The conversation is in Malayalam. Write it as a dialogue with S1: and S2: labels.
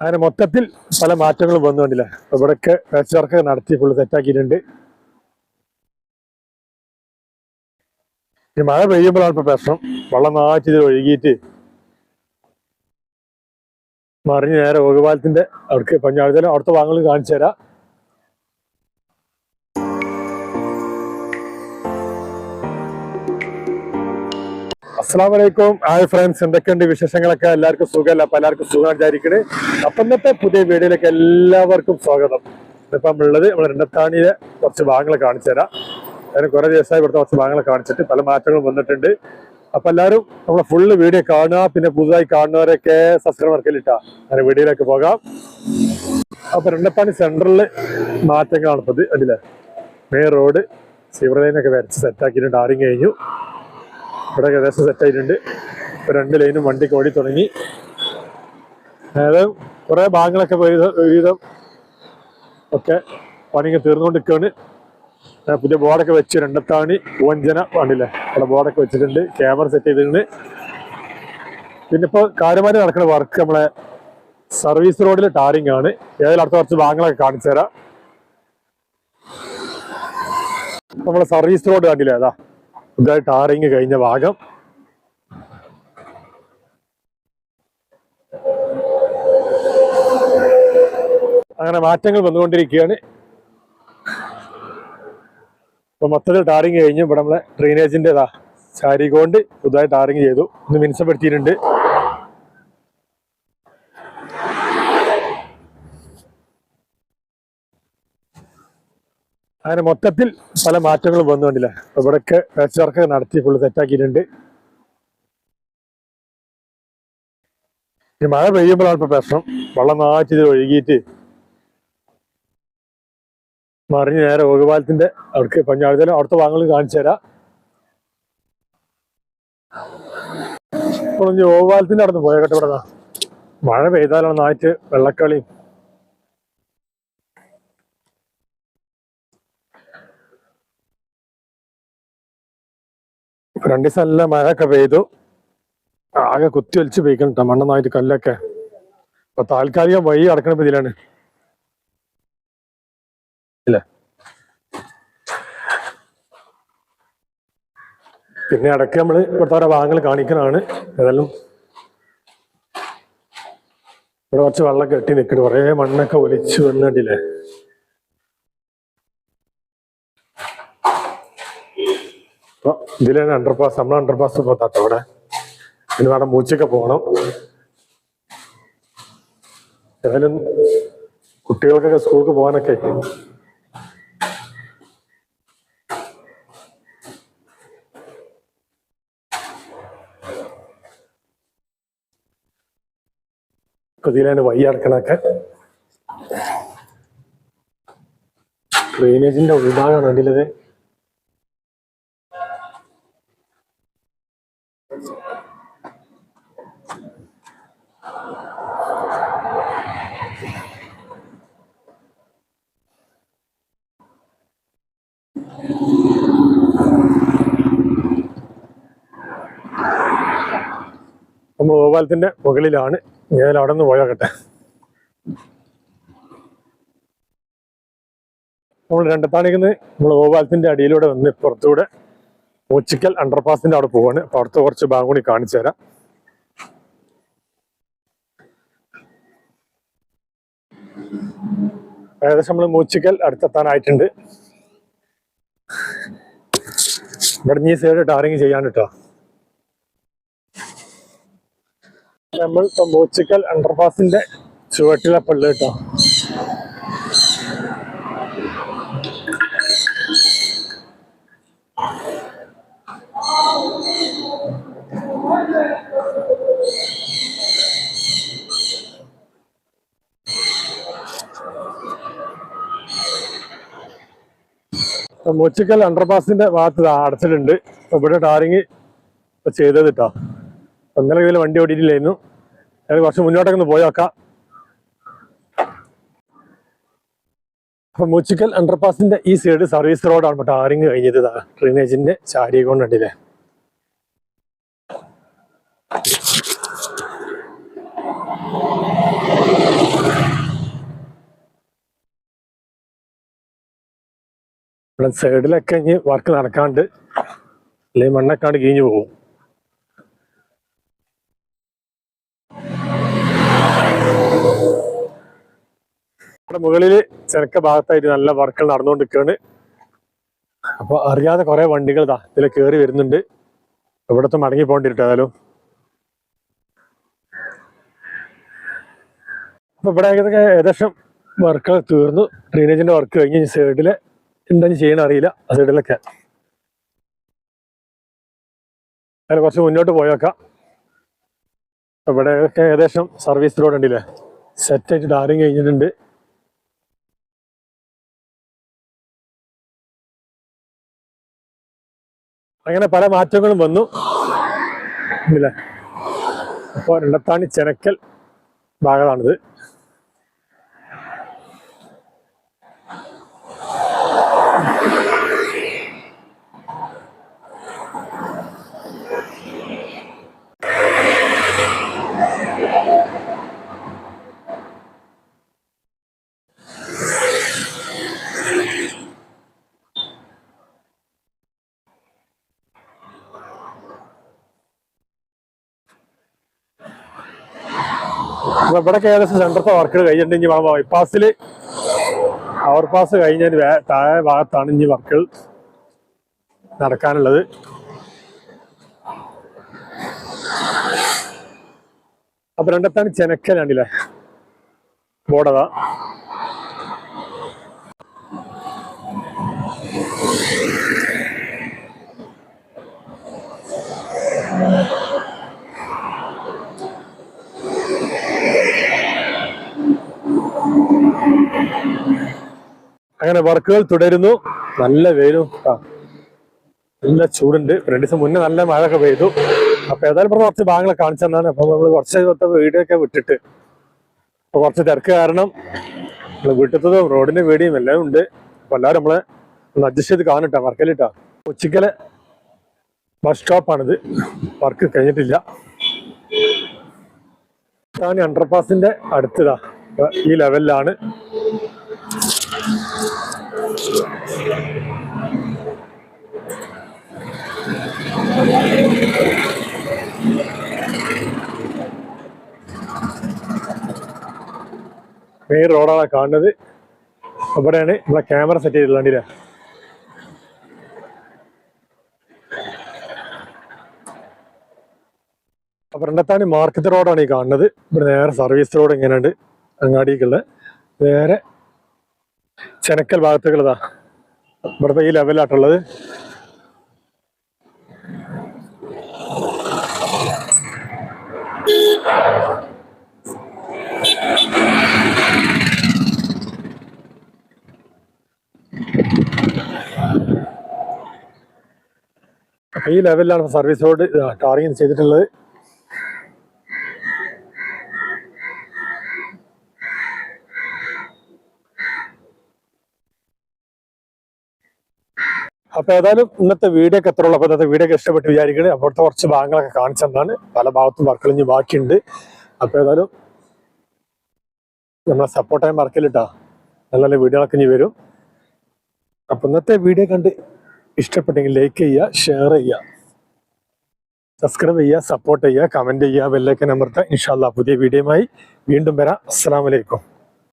S1: അങ്ങനെ മൊത്തത്തിൽ പല മാറ്റങ്ങളും വന്നുകൊണ്ടില്ല. ഇവിടൊക്കെ പാച്ച് വർക്ക് നടത്തി ഫുള്ള് സെറ്റാക്കിയിട്ടുണ്ട്. ഈ മഴ പെയ്യുമ്പോഴാണ് ഇപ്പൊ പ്രശ്നം. വെള്ളം നാച്ച് ഇതിൽ ഒഴുകിയിട്ട് മറിഞ്ഞ് നേരെ ഓകുപാലത്തിന്റെ അവിടേക്ക് പഞ്ഞാഴ്ച അവിടുത്തെ വാങ്ങൽ കാണിച്ചു തരാം അസ്സാം വലൈക്കും ഹായ് ഫ്രണ്ട്സ് എന്തൊക്കെയുണ്ട് വിശേഷങ്ങളൊക്കെ? എല്ലാവർക്കും സുഖമല്ല? അപ്പൊ എല്ലാവർക്കും സുഖം വിചാരിക്കണേ അപ്പൊ ഇന്നത്തെ പുതിയ വീഡിയോയിലേക്ക് എല്ലാവർക്കും സ്വാഗതം. ഇപ്പം ഉള്ളത് നമ്മൾ രണ്ടത്താണിയിലെ കുറച്ച് ഭാഗങ്ങൾ കാണിച്ചു തരാം. അതിന് കുറേ ദിവസമായി ഇവിടുത്തെ കുറച്ച് ഭാഗങ്ങൾ കാണിച്ചിട്ട് പല മാറ്റങ്ങളും വന്നിട്ടുണ്ട്. അപ്പൊ എല്ലാവരും നമ്മളെ ഫുള്ള് വീഡിയോ കാണുക പിന്നെ പുതുതായി കാണുന്നവരൊക്കെ സബ്സ്ക്രൈബർ വർക്കിലിട്ടാ അങ്ങനെ വീഡിയോയിലേക്ക് പോകാം. അപ്പൊ രണ്ടത്താണി സെൻട്രലിൽ മാറ്റങ്ങളാണ് ഇപ്പൊ ഇത്. അതിലെ മെയിൻ റോഡ് സിവർ ലൈനൊക്കെ വരച്ച് സെറ്റാക്കിയിട്ടുണ്ട് ആരും കഴിഞ്ഞു. ഇവിടെ ഏകദേശം സെറ്റായിട്ടുണ്ട് ഇപ്പൊ രണ്ട് ലൈനും വണ്ടി ഓടി തുടങ്ങി. അതായത് കുറെ ഭാഗങ്ങളൊക്കെ ഒരുവിധം ഒക്കെ പണിങ്ങ് തീർന്നുകൊണ്ടിരിക്കുകയാണ്. പുതിയ ബോർഡൊക്കെ വെച്ച് രണ്ടത്താണി പൂവഞ്ചന കണ്ടില്ലേ അവിടെ ബോർഡൊക്കെ വെച്ചിട്ടുണ്ട്. ക്യാമറ സെറ്റ് ചെയ്തിട്ടുണ്ട്. പിന്നെ ഇപ്പൊ കാര്യമായി നടക്കുന്ന വർക്ക് നമ്മളെ സർവീസ് റോഡിലെ ടാറിംഗ് ആണ്. ഏതായാലും അടുത്ത കുറച്ച് ഭാഗങ്ങളൊക്കെ കാണിച്ചു തരാം നമ്മളെ സർവീസ് റോഡ് കണ്ടില്ലേ? അതാ. പുതുതായി ടാറിങ് കഴിഞ്ഞ ഭാഗം. അങ്ങനെ മാറ്റങ്ങൾ വന്നുകൊണ്ടിരിക്കുകയാണ്. ഇപ്പൊ മൊത്തത്തിൽ ടാറിങ് കഴിഞ്ഞു. ഇവിടെ നമ്മളെ ഡ്രെയിനേജിന്റെതാ ചാരികൊണ്ട് പുതുതായി ടാറിങ് ചെയ്തു. ഒന്ന് മിനുസപ്പെടുത്തിയിട്ടുണ്ട്. അങ്ങനെ മൊത്തത്തിൽ പല മാറ്റങ്ങളും വന്നുകൊണ്ടില്ല ഇവിടൊക്കെ പാച്ച് വർക്ക് നടത്തി ഫുള്ള് സെറ്റാക്കിയിട്ടുണ്ട്. ഈ മഴ പെയ്യുമ്പോഴാണ് ഇപ്പൊ പ്രശ്നം. വെള്ളം നാച്ചിത് ഒഴുകിയിട്ട് മറിഞ്ഞ് നേരെ ഓകുപാലത്തിന്റെ അവിടേക്ക് പഞ്ചായത്തിലെ അവിടുത്തെ വാങ്ങലും കാണിച്ചു തരാം. ഇനി ഓകുപാലത്തിന്റെ അവിടെ നിന്ന് ഇവിടെ. മഴ പെയ്താലാണ് നാറ്റ് വെള്ളക്കളിയും രണ്ടു ദിവസം നല്ല മഴയൊക്കെ പെയ്തു. ആകെ കുത്തി വലിച്ചു പെയ്ക്കണം കേട്ടോ മണ്ണൊന്നായിട്ട് കല്ലൊക്കെ. അപ്പൊ താൽക്കാലിക വഴി അടക്കണ ഇതിലാണ്. പിന്നെ ഇടയ്ക്ക് നമ്മൾ ഇവിടുത്തെ ഓരോ ഭാഗങ്ങൾ കാണിക്കുന്നതാണ് ഏതായാലും ഇവിടെ കുറച്ച് വെള്ളം കെട്ടി നിൽക്കുന്നു. കുറേ മണ്ണൊക്കെ ഒലിച്ചു വന്നിട്ടില്ലേ? അപ്പൊ ഇതിലാണ് അണ്ടർപാസ് നമ്മളെ അണ്ടർപാസ് പോകാത്ത ഇവിടെ ഇനി വേണം മൂച്ചൊക്കെ പോകണം. ഏതായാലും കുട്ടികൾക്കൊക്കെ സ്കൂൾക്ക് പോകാനൊക്കെ ഇതിലാണ് വഴി അടക്കണൊക്കെ. ഡ്രെയിനേജിന്റെ ഉൾഭാഗമാണ് കണ്ടില്ലത് നമ്മൾ ഓവാലത്തിന്റെ മുകളിലാണ്. ഞാൻ അവിടെ നിന്ന് പോയാകട്ടെ നമ്മൾ രണ്ടത്താണിക്കുന്ന് നമ്മൾ ഗോപാലത്തിന്റെ അടിയിലൂടെ വന്ന് പുറത്തൂടെ മൂച്ചിക്കൽ അണ്ടർപാസിന്റെ അവിടെ പോവാണ്. അപ്പൊ അടുത്ത കുറച്ച് ഭാഗം കൂടി കാണിച്ചു തരാം. ഏകദേശം നമ്മൾ മൂച്ചിക്കൽ അടുത്തെത്താനായിട്ടുണ്ട്. ഇവിടെ ഈ സൈഡ് ടാറിങ് ചെയ്യാൻ കേട്ടോ നമ്മൾ ഇപ്പൊ മൂച്ചിക്കൽ അണ്ടർപാസിന്റെ ചുവട്ടിലെ പള്ളി കേട്ടോ. മൂച്ചിക്കൽ അണ്ടർപാസിന്റെ ഭാഗത്ത് അടച്ചിട്ടുണ്ട്. ഇവിടെ ടാറിങ് ചെയ്തത് കേട്ടോ ഒന്നര ഇതിൽ വണ്ടി ഓടിയിട്ടില്ലായിരുന്നു. ഞാൻ കുറച്ച് മുന്നോട്ടൊക്കെ ഒന്ന് പോയി നോക്കാം. അപ്പൊ മൂച്ചിക്കൽ അണ്ടർപാസിന്റെ ഈ സൈഡ് സർവീസ് റോഡാണ് ടാറിങ് കഴിഞ്ഞത് ഡ്രെയിനേജിന്റെ ചാരി കൊണ്ടുണ്ടല്ലേ ഇവിടെ സൈഡിലൊക്കെ ഇനി വർക്ക് നടക്കാണ്ട് അല്ലെങ്കിൽ മണ്ണൊക്കാണ്ട് കീഞ്ഞു പോകും. ഇവിടെ മുകളിൽ ചെനക്ക ഭാഗത്തായിട്ട് നല്ല വർക്കുകൾ നടന്നുകൊണ്ടിരിക്കുകയാണ്. അപ്പൊ അറിയാതെ കുറെ വണ്ടികൾ ഇതാ ഇതിൽ കയറി വരുന്നുണ്ട്. ഇവിടത്തെ മടങ്ങി പോകേണ്ടിട്ട് ഏതായാലും. അപ്പൊ ഇവിടെ ഏകദേശം വർക്കുകൾ തീർന്നു. ഡ്രെയിനേജിന്റെ വർക്ക് കഴിഞ്ഞ് സൈഡിൽ എന്താ ചെയ്യണ അറിയില്ല. ആ സൈഡിലൊക്കെ. അതിൽ കുറച്ച് മുന്നോട്ട് പോയേക്കാം. ഇവിടെയൊക്കെ ഏകദേശം സർവീസ് റോഡ് ഉണ്ടല്ലേ? സെറ്റ് ആയിട്ട് ടാറിങ് കഴിഞ്ഞിട്ടുണ്ട്. അങ്ങനെ പല മാറ്റങ്ങളും വന്നു. ഇല്ലേ? അപ്പോൾ രണ്ടത്താണി ചെനക്കൽ ഭാഗമാണിത്. അപ്പൊ ഇവിടെയൊക്കെ ഏകദേശം സെന്ററത്തെ വർക്കുകൾ കഴിഞ്ഞിട്ടുണ്ടെങ്കിൽ ബൈപ്പാസിൽ ഓവർ പാസ് കഴിഞ്ഞതിന് താഴെ ഭാഗത്താണ് ഇനി വർക്കുകൾ നടക്കാനുള്ളത്. അപ്പൊ രണ്ടത്താണ് ചെനക്കലാണ്ടില്ലേ ബോർഡതാ അങ്ങനെ വർക്കുകൾ തുടരുന്നു. നല്ല വെയിലും. നല്ല ചൂടുണ്ട്. രണ്ട് ദിവസം മുന്നേ നല്ല മഴയൊക്കെ പെയ്തു. അപ്പൊ ഏതായാലും കുറച്ച് ഭാഗങ്ങളെ കാണിച്ചു തന്നാണ്. അപ്പൊ നമ്മൾ കുറച്ച് ദിവസത്തെ വീഡിയോ ഒക്കെ വിട്ടിട്ട്. അപ്പൊ കുറച്ച് തിരക്ക് കാരണം നമ്മൾ വീട്ടിലത്തതും റോഡിന്റെ വീടിയും എല്ലാം ഉണ്ട്. അപ്പൊ എല്ലാവരും നമ്മളെ ഒന്ന് അഡ്ജസ്റ്റ് ചെയ്ത് കാണിട്ടാ വർക്കലിട്ടാ ഉച്ചക്കലെ ബസ് സ്റ്റോപ്പാണിത് വർക്ക് കഴിഞ്ഞിട്ടില്ല. താനി അണ്ടർപാസിന്റെ അടുത്തതാ. ഈ ലെവലിലാണ് മെയിൻ റോഡാണ് കാണുന്നത്. അവിടെയാണ് നമ്മളെ ക്യാമറ സെറ്റ് ചെയ്തിട്ടുള്ള അപ്പൊ രണ്ടത്താണി മാർക്കറ്റ് റോഡാണ് ഈ കാണുന്നത്. ഇവിടെ നേരെ സർവീസ് റോഡ് ഇങ്ങനെയുണ്ട്. അങ്ങാടിക്കുള്ള നേരെ ചെനക്കൽ ഭാഗത്തേക്കുള്ളതാ. ഇവിടുത്തെ ഈ ലെവലാട്ടുള്ളത് ഈ ലെവലിലാണ് സർവീസ് റോഡ് ടാറിങ് ചെയ്തിട്ടുള്ളത്. അപ്പൊ ഏതായാലും ഇന്നത്തെ വീഡിയോ ഒക്കെ എത്ര ഉള്ളൂ അപ്പൊ ഇന്നത്തെ വീഡിയോ ഒക്കെ ഇഷ്ടപ്പെട്ട് വിചാരിക്കണേ. അപ്പോഴത്തെ കുറച്ച് ഭാഗങ്ങളൊക്കെ കാണിച്ചെന്നാണ് പല ഭാഗത്തും വർക്കളിഞ്ഞ് ബാക്കിയുണ്ട്. അപ്പൊ ഏതായാലും നമ്മളെ സപ്പോർട്ടായി മറക്കലിട്ടാ നല്ല നല്ല വീഡിയോകളൊക്കെ ഇനി വരും. അപ്പൊ ഇന്നത്തെ വീഡിയോ കണ്ട് ഇഷ്ടപ്പെട്ടെങ്കിൽ ലൈക്ക് ചെയ്യുക ഷെയർ ചെയ്യുക. സബ്സ്ക്രൈബ് ചെയ്യുക സപ്പോർട്ട് ചെയ്യുക കമന്റ് ചെയ്യുക ബെല്ലൈക്കൻ അമർത്തുക. ഇൻഷാല്ല പുതിയ വീഡിയോയുമായി വീണ്ടും വരാം. അസ്സാം വലൈക്കും